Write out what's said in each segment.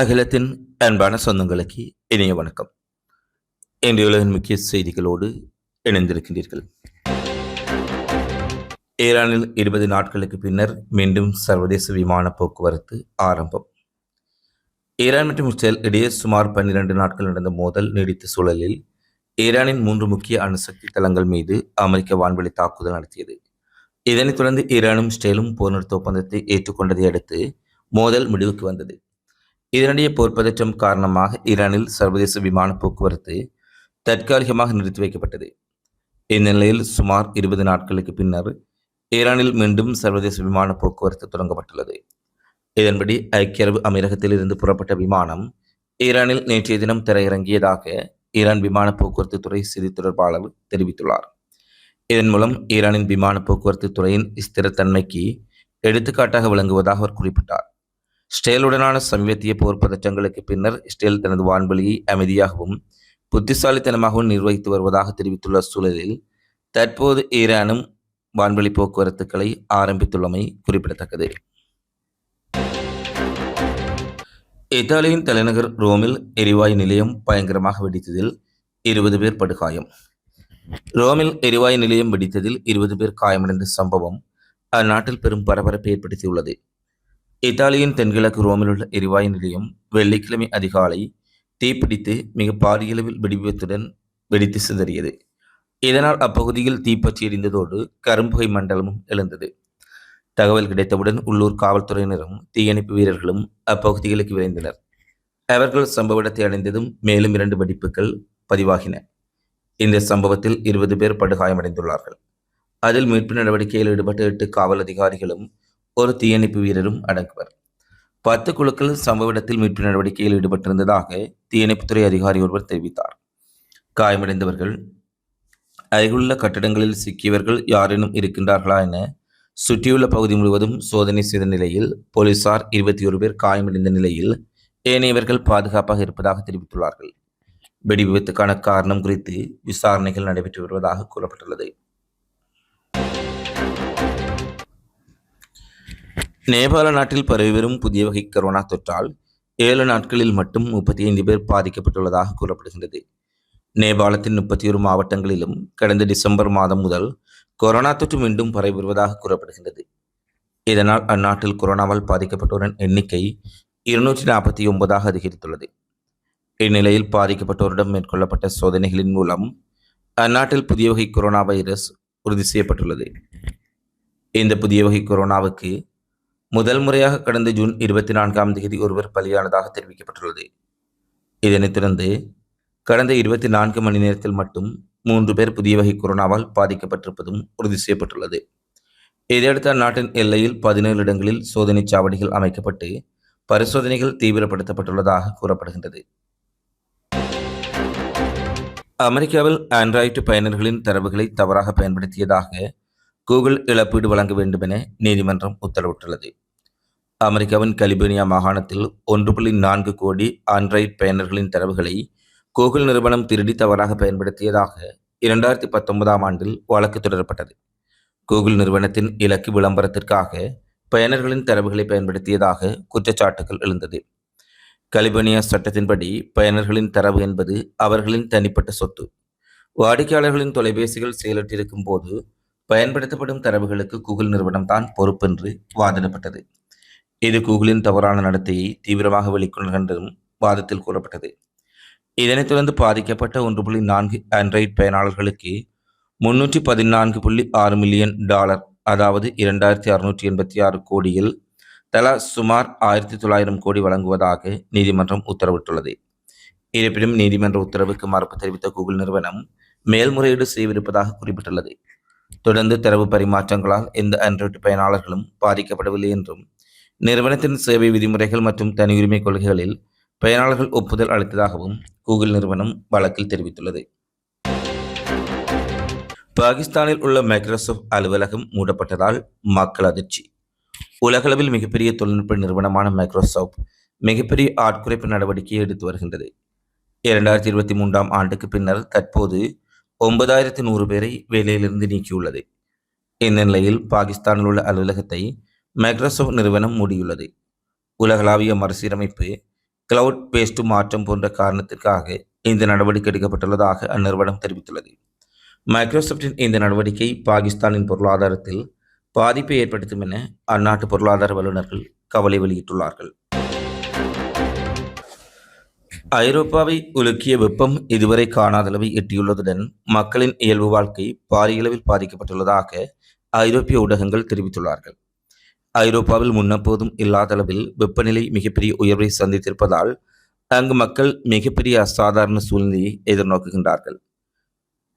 அகிலத்தின் அன்பான சொந்தங்களுக்கு இனிய வணக்கம். இன்றைய உலகின் முக்கிய செய்திகளோடு இணைந்திருக்கின்றீர்கள். ஈரானில் இருபது நாட்களுக்கு பின்னர் மீண்டும் சர்வதேச விமான போக்குவரத்து ஆரம்பம். ஈரான் மற்றும் இஸ்ரேல் இடையே சுமார் பன்னிரண்டு நாட்கள் நடந்த மோதல் நீடித்த சூழலில் ஈரானின் மூன்று முக்கிய அணுசக்தி தளங்கள் மீது அமெரிக்க வான்வெளி தாக்குதல் நடத்தியது. இதனைத் தொடர்ந்து ஈரானும் இஸ்ரேலும் போர் நிறுத்த ஒப்பந்தத்தை ஏற்றுக்கொண்டதை அடுத்து மோதல் முடிவுக்கு வந்தது. இதனிடையே போர் பதற்றம் காரணமாக ஈரானில் சர்வதேச விமான போக்குவரத்து தற்காலிகமாக நிறுத்தி வைக்கப்பட்டது. இந்நிலையில் சுமார் இருபது நாட்களுக்கு பின்னர் ஈரானில் மீண்டும் சர்வதேச விமான போக்குவரத்து தொடங்கப்பட்டுள்ளது. இதன்படி ஐக்கிய அரபு அமீரகத்தில் இருந்து புறப்பட்ட விமானம் ஈரானில் நேற்றைய தினம் தரையிறங்கியதாக ஈரான் விமான போக்குவரத்து துறை செய்தி தொடர்பாளர் தெரிவித்துள்ளார். இதன் மூலம் ஈரானின் விமான போக்குவரத்து துறையின் ஸ்திரத்தன்மைக்கு எடுத்துக்காட்டாக விளங்குவதாக அவர் குறிப்பிட்டார். ஸ்டேலுடனான சமீபத்திய போர் பதற்றங்களுக்கு பின்னர் ஸ்டேல் தனது வான்வெளியை அமைதியாகவும் புத்திசாலித்தனமாகவும் நிர்வகித்து வருவதாக தெரிவித்துள்ள சூழலில் தற்போது ஈரானும் வான்வெளி போக்குவரத்துக்களை ஆரம்பித்துள்ளமை குறிப்பிடத்தக்கது. இத்தாலியின் தலைநகர் ரோமில் எரிவாயு நிலையம் பயங்கரமாக வெடித்ததில் இருபது பேர் படுகாயம். ரோமில் எரிவாயு நிலையம் வெடித்ததில் இருபது பேர் காயமடைந்த சம்பவம் அந்நாட்டில் பெரும் பரபரப்பை ஏற்படுத்தியுள்ளது. இத்தாலியின் தென்கிழக்கு ரோமில் உள்ள எரிவாயு நிலையம் வெள்ளிக்கிழமை அதிகாலை தீப்பிடித்து மிக பாரியளவில் வெடிவிபத்துடன் வெடித்து சிதறியது. இதனால் அப்பகுதியில் தீப்பற்றி எரிந்ததோடு கரும்புகை மண்டலமும் எழுந்தது. தகவல் கிடைத்தவுடன் உள்ளூர் காவல்துறையினரும் தீயணைப்பு வீரர்களும் அப்பகுதிகளுக்கு விரைந்தனர். அவர்கள் சம்பவ இடத்தை அடைந்ததும் மேலும் இரண்டு வெடிப்புகள் பதிவாகின. இந்த சம்பவத்தில் இருபது பேர் படுகாயமடைந்துள்ளார்கள். அதில் மீட்பு நடவடிக்கையில் ஈடுபட்ட எட்டு காவல் அதிகாரிகளும் ஒரு தீயணைப்பு வீரரும் அடங்குவர் பத்து குழுக்கள் சம்பவ இடத்தில் மீட்பு நடவடிக்கையில் ஈடுபட்டிருந்ததாக தீயணைப்புத்துறை அதிகாரி ஒருவர் தெரிவித்தார். காயமடைந்தவர்கள் அருகிலுள்ள கட்டடங்களில் சிக்கியவர்கள் யாரேனும் இருக்கின்றார்களா என சுற்றியுள்ள பகுதி முழுவதும் சோதனை செய்த நிலையில் போலீசார் இருபத்தி ஒரு பேர் காயமடைந்த நிலையில் ஏனையவர்கள் பாதுகாப்பாக இருப்பதாக தெரிவித்துள்ளார்கள். வெடி விபத்துக்கான காரணம் குறித்து விசாரணைகள் நடைபெற்று வருவதாக கூறப்பட்டுள்ளது. நேபாள நாட்டில் பரவி வரும் புதிய வகை கரோனா தொற்றால் ஏழு நாட்களில் மட்டும் முப்பத்தி ஐந்து பேர் பாதிக்கப்பட்டுள்ளதாக கூறப்படுகின்றது. நேபாளத்தின் முப்பத்தி ஒரு மாவட்டங்களிலும் கடந்த டிசம்பர் மாதம் முதல் கொரோனா தொற்று மீண்டும் பரவி வருவதாக கூறப்படுகின்றது. இதனால் அந்நாட்டில் கொரோனாவால் பாதிக்கப்பட்டோரின் எண்ணிக்கை இருநூற்றி நாற்பத்தி ஒன்பதாக அதிகரித்துள்ளது. இந்நிலையில் பாதிக்கப்பட்டோரிடம் மேற்கொள்ளப்பட்ட சோதனைகளின் மூலம் அந்நாட்டில் புதிய வகை கொரோனா வைரஸ் உறுதி செய்யப்பட்டுள்ளது. இந்த புதிய வகை கொரோனாவுக்கு முதல் முறையாக கடந்த ஜூன் இருபத்தி நான்காம் தேதி ஒருவர் பலியானதாக தெரிவிக்கப்பட்டுள்ளது. இதனைத் தொடர்ந்து கடந்த இருபத்தி நான்கு மணி நேரத்தில் மட்டும் மூன்று பேர் புதிய வகை கொரோனாவால் பாதிக்கப்பட்டிருப்பதும் உறுதி செய்யப்பட்டுள்ளது. இதையடுத்து அந்நாட்டின் எல்லையில் பதினேழு இடங்களில் சோதனைச் சாவடிகள் அமைக்கப்பட்டு பரிசோதனைகள் தீவிரப்படுத்தப்பட்டுள்ளதாக கூறப்படுகின்றது. அமெரிக்காவில் ஆண்ட்ராய்டு பயனர்களின் தரவுகளை தவறாக பயன்படுத்தியதாக கூகுள் இழப்பீடு வழங்க வேண்டும் என நீதிமன்றம் உத்தரவிட்டுள்ளது. அமெரிக்காவின் கலிபோர்னியா மாகாணத்தில் ஒன்று புள்ளி நான்கு கோடி ஆண்ட்ராய்ட் பயனர்களின் தரவுகளை கூகுள் நிறுவனம் திருடி தவறாக பயன்படுத்தியதாக இரண்டாயிரத்தி பத்தொன்பதாம் ஆண்டில் வழக்கு தொடரப்பட்டது. கூகுள் நிறுவனத்தின் இலக்கு விளம்பரத்திற்காக பயனர்களின் தரவுகளை பயன்படுத்தியதாக குற்றச்சாட்டுகள் எழுந்தது. கலிபோர்னியா சட்டத்தின்படி பயனர்களின் தரவு என்பது அவர்களின் தனிப்பட்ட சொத்து. வாடிக்கையாளர்களின் தொலைபேசிகள் செயலற்றிருக்கும் போது பயன்படுத்தப்படும் தரவுகளுக்கு கூகுள் நிறுவனம் தான் பொறுப்பென்று வாதிடப்பட்டது. இது கூகுளின் தவறான நடத்தையை தீவிரமாக வெளிக்கொணர்கின்றதும் வாதத்தில் கூறப்பட்டது. இதனைத் தொடர்ந்து பாதிக்கப்பட்ட ஒன்று புள்ளி நான்கு ஆண்ட்ராய்ட் பயனாளர்களுக்கு முன்னூற்றி பதினான்கு புள்ளி ஆறு மில்லியன் டாலர் அதாவது இரண்டாயிரத்தி அறுநூற்றி எண்பத்தி ஆறு கோடியில் தலா சுமார் ஆயிரத்தி தொள்ளாயிரம் கோடி வழங்குவதாக நீதிமன்றம் உத்தரவிட்டுள்ளது. இருப்பினும் நீதிமன்ற உத்தரவுக்கு மறுப்பு தெரிவித்த கூகுள் நிறுவனம் மேல்முறையீடு செய்யவிருப்பதாக குறிப்பிட்டுள்ளது. தொடர்ந்து தரவு பரிமாற்றங்களால் எந்த ஆண்ட்ராய்டு பயனாளர்களும் பாதிக்கப்படவில்லை என்றும் நிறுவனத்தின் சேவை விதிமுறைகள் மற்றும் தனியுரிமை கொள்கைகளில் பயனாளர்கள் ஒப்புதல் அளித்ததாகவும் கூகுள் நிறுவனம் வழக்கில் தெரிவித்துள்ளது. பாகிஸ்தானில் உள்ள மைக்ரோசாஃப்ட் அலுவலகம் மூடப்பட்டதால் மக்கள் அதிர்ச்சி. உலகளவில் மிகப்பெரிய தொழில்நுட்ப நிறுவனமான மைக்ரோசாஃப்ட் மிகப்பெரிய ஆட்குறைப்பு நடவடிக்கையை எடுத்து வருகின்றது. இரண்டாயிரத்தி இருபத்தி மூன்றாம் ஆண்டுக்கு பின்னர் தற்போது ஒன்பதாயிரத்தி நூறு பேரை வேலையிலிருந்து நீக்கியுள்ளது. இந்த நிலையில் பாகிஸ்தானில் உள்ள அலுவலகத்தை மைக்ரோசாஃப்ட் நிறுவனம் மூடியுள்ளது. உலகளாவிய மறுசீரமைப்பு கிளவுட் பேஸ்ட் மாற்றம் போன்ற காரணத்திற்காக இந்த நடவடிக்கை எடுக்கப்பட்டுள்ளதாக அந்நிறுவனம் தெரிவித்துள்ளது. மைக்ரோசாஃப்டின் இந்த நடவடிக்கை பாகிஸ்தானின் பொருளாதாரத்தில் பாதிப்பை ஏற்படுத்தும் என அந்நாட்டு பொருளாதார வல்லுநர்கள் கவலை வெளியிட்டுள்ளார்கள். ஐரோப்பாவை உலுக்கிய வெப்பம் இதுவரை காணாதளவை எட்டியுள்ளதுடன் மக்களின் இயல்பு வாழ்க்கை பாரியளவில் பாதிக்கப்பட்டுள்ளதாக ஐரோப்பிய ஊடகங்கள் தெரிவித்துள்ளார்கள். ஐரோப்பாவில் முன்னப்போதும் இல்லாத அளவில் வெப்பநிலை மிகப்பெரிய உயர்வை சந்தித்திருப்பதால் அங்கு மக்கள் மிகப்பெரிய அசாதாரண சூழ்நிலையை எதிர்நோக்குகின்றார்கள்.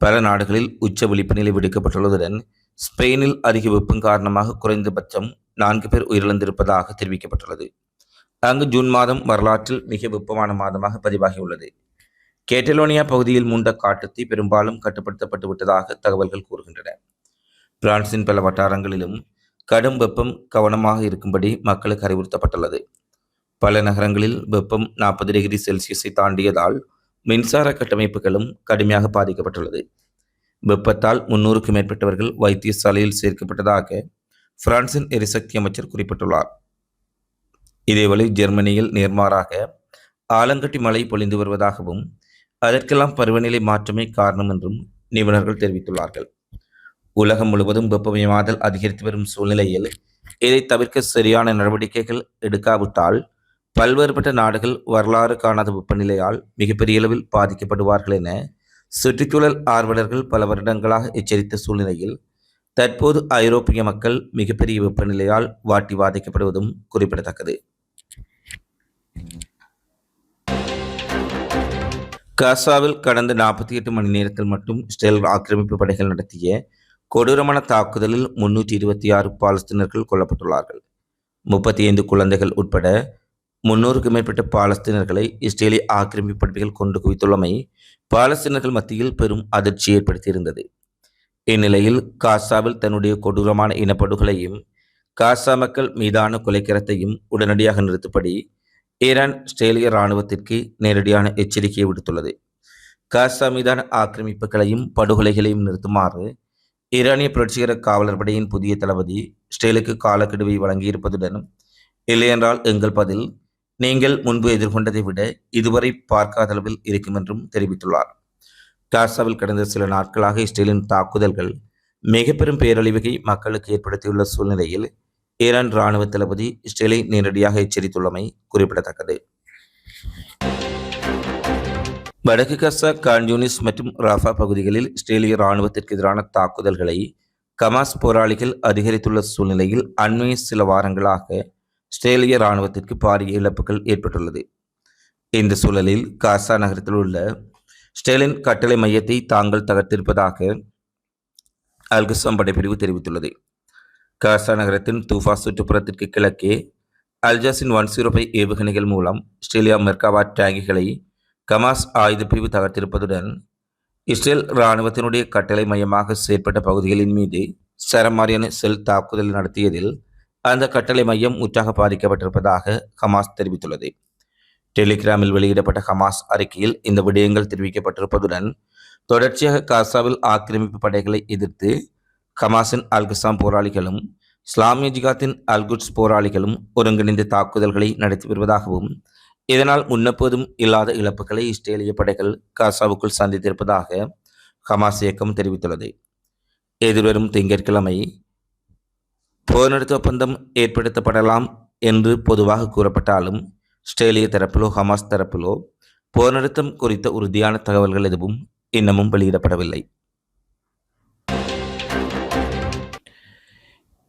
பல நாடுகளில் உச்ச விழிப்புநிலை விடுக்கப்பட்டுள்ளதுடன் ஸ்பெயினில் அதிக வெப்பம் காரணமாக குறைந்தபட்சம் நான்கு பேர் உயிரிழந்திருப்பதாக தெரிவிக்கப்பட்டுள்ளது. அங்கு ஜூன் மாதம் வரலாற்றில் மிக வெப்பமான மாதமாக பதிவாகியுள்ளது. கேட்டலோனியா பகுதியில் மூண்ட காட்டுத்தீ பெரும்பாலும் கட்டுப்படுத்தப்பட்டு விட்டதாக தகவல்கள் கூறுகின்றன. பிரான்சின் பல வட்டாரங்களிலும் கடும் வெப்பம் கவனமாக இருக்கும்படி மக்களுக்கு அறிவுறுத்தப்பட்டுள்ளது. பல நகரங்களில் வெப்பம் நாற்பது டிகிரி செல்சியஸை தாண்டியதால் மின்சார கட்டமைப்புகளும் கடுமையாக பாதிக்கப்பட்டுள்ளது. வெப்பத்தால் முன்னூறுக்கும் மேற்பட்டவர்கள் வைத்தியசாலையில் சேர்க்கப்பட்டதாக பிரான்சின் எரிசக்தி அமைச்சர் குறிப்பிட்டுள்ளார். இதேவேளை ஜெர்மனியில் நேர்மாறாக ஆலங்கட்டி மழை பொழிந்து வருவதாகவும் அதற்கெல்லாம் பருவநிலை மாற்றமே காரணம் என்றும் நிபுணர்கள் தெரிவித்துள்ளார்கள். உலகம் முழுவதும் வெப்பமயமாதல் அதிகரித்து வரும் சூழ்நிலையில் இதை தவிர்க்க சரியான நடவடிக்கைகள் எடுக்காவிட்டால் பல்வேறுபட்ட நாடுகள் வரலாறு காணாத வெப்பநிலையால் மிகப்பெரிய அளவில் பாதிக்கப்படுவார்கள் என சுற்றுச்சூழல் ஆர்வலர்கள் பல வருடங்களாக எச்சரித்த சூழ்நிலையில் தற்போது ஐரோப்பிய மக்கள் மிகப்பெரிய வெப்பநிலையால் வாட்டி பாதிக்கப்படுவதும் குறிப்பிடத்தக்கது. காசாவில் கடந்த நாற்பத்தி எட்டு மணி நேரத்தில் மட்டும் இஸ்ரேல் ஆக்கிரமிப்பு படைகள் நடத்திய கொடூரமான தாக்குதலில் முன்னூற்றி இருபத்தி ஆறு பாலஸ்தீனர்கள் கொல்லப்பட்டுள்ளார்கள். முப்பத்தி ஐந்து குழந்தைகள் உட்பட முன்னூறுக்கும் மேற்பட்ட பாலஸ்தீனர்களை இஸ்ரேலிய ஆக்கிரமிப்பு படைகள் கொண்டு குவித்துள்ளமை பாலஸ்தீனர்கள் மத்தியில் பெரும் அதிர்ச்சி ஏற்படுத்தியிருந்தது. இந்நிலையில் காசாவில் தன்னுடைய கொடூரமான இனப்படுகொலையும் காசா மக்கள் மீதான கொலைக்கரத்தையும் உடனடியாக நிறுத்தப்படி ஈரான் ஆஸ்திரேலிய இராணுவத்திற்கு நேரடியான எச்சரிக்கையை விடுத்துள்ளது. காசா மீதான ஆக்கிரமிப்புகளையும் படுகொலைகளையும் நிறுத்துமாறு ஈரானிய புரட்சிகர காவலர் படையின் புதிய தளபதி ஸ்டேலுக்கு காலக்கெடுவை வழங்கியிருப்பதுடன் இல்லையென்றால் எங்கள் பதில் நீங்கள் முன்பு எதிர்கொண்டதை விட இதுவரை பார்க்காத அளவில் இருக்கும் என்றும் தெரிவித்துள்ளார். காசாவில் கடந்த சில நாட்களாக இஸ்ரேலின் தாக்குதல்கள் மிக பெரும் பேரழிவுகை மக்களுக்கு ஏற்படுத்தியுள்ள சூழ்நிலையில் ஈரான் இராணுவ தளபதி இஸ்ரேலை நேரடியாக எச்சரித்துள்ளமை குறிப்பிடத்தக்கது. வடக்கு கசா கான்யூனிஸ் மற்றும் ராஃபா பகுதிகளில் இஸ்ரேலிய இராணுவத்திற்கு எதிரான தாக்குதல்களை கமாஸ் போராளிகள் அதிகரித்துள்ள சூழ்நிலையில் அண்மைய சில வாரங்களாக இஸ்ரேலிய இராணுவத்திற்கு பாரிய இழப்புகள் ஏற்பட்டுள்ளது. இந்த சூழலில் காசா நகரத்தில் உள்ள ஸ்டேலின் கட்டளை மையத்தை தாங்கள் தகர்த்திருப்பதாக அல்கசாம் படைப்பிரிவு தெரிவித்துள்ளது. காசா நகரத்தின் தூஃபா சுற்றுப்புறத்திற்கு கிழக்கே அல்ஜாஸின் ஒன் ஜீரோ ஃபைவ் ஏவுகணைகள் மூலம் ஆஸ்திரேலியா மெர்காவாட் டேங்கிகளை கமாஸ் ஆயுதப்பிரிவு தகர்த்திருப்பதுடன் இஸ்ரேல் இராணுவத்தினுடைய கட்டளை மையமாக செயற்பட்ட பகுதிகளின் மீது சரமாரியான செல் தாக்குதல் நடத்தியதில் அந்த கட்டளை மையம் முற்றாக பாதிக்கப்பட்டிருப்பதாக ஹமாஸ் தெரிவித்துள்ளது. டெலிகிராமில் வெளியிடப்பட்ட ஹமாஸ் அறிக்கையில் இந்த விடயங்கள் தெரிவிக்கப்பட்டிருப்பதுடன் தொடர்ச்சியாக காசாவில் ஆக்கிரமிப்பு படைகளை எதிர்த்து ஹமாஸின் அல்கசாம் போராளிகளும் இஸ்லாமிய ஜிகாத்தின் அல்குட்ஸ் போராளிகளும் ஒருங்கிணைந்த தாக்குதல்களை நடத்தி வருவதாகவும் இதனால் முன்னப்போதும் இல்லாத இழப்புகளை இஸ்ரேலிய படைகள் காசாவுக்குள் சந்தித்திருப்பதாக ஹமாஸ் இயக்கம் தெரிவித்துள்ளது. எதிர்வரும் திங்கட்கிழமை போர் நிறுத்த ஒப்பந்தம் ஏற்படுத்தப்படலாம் என்று பொதுவாக கூறப்பட்டாலும் இஸ்ரேலிய தரப்பிலோ ஹமாஸ் தரப்பிலோ போர் நிறுத்தம் குறித்த உறுதியான தகவல்கள் எதுவும் இன்னமும் வெளியிடப்படவில்லை.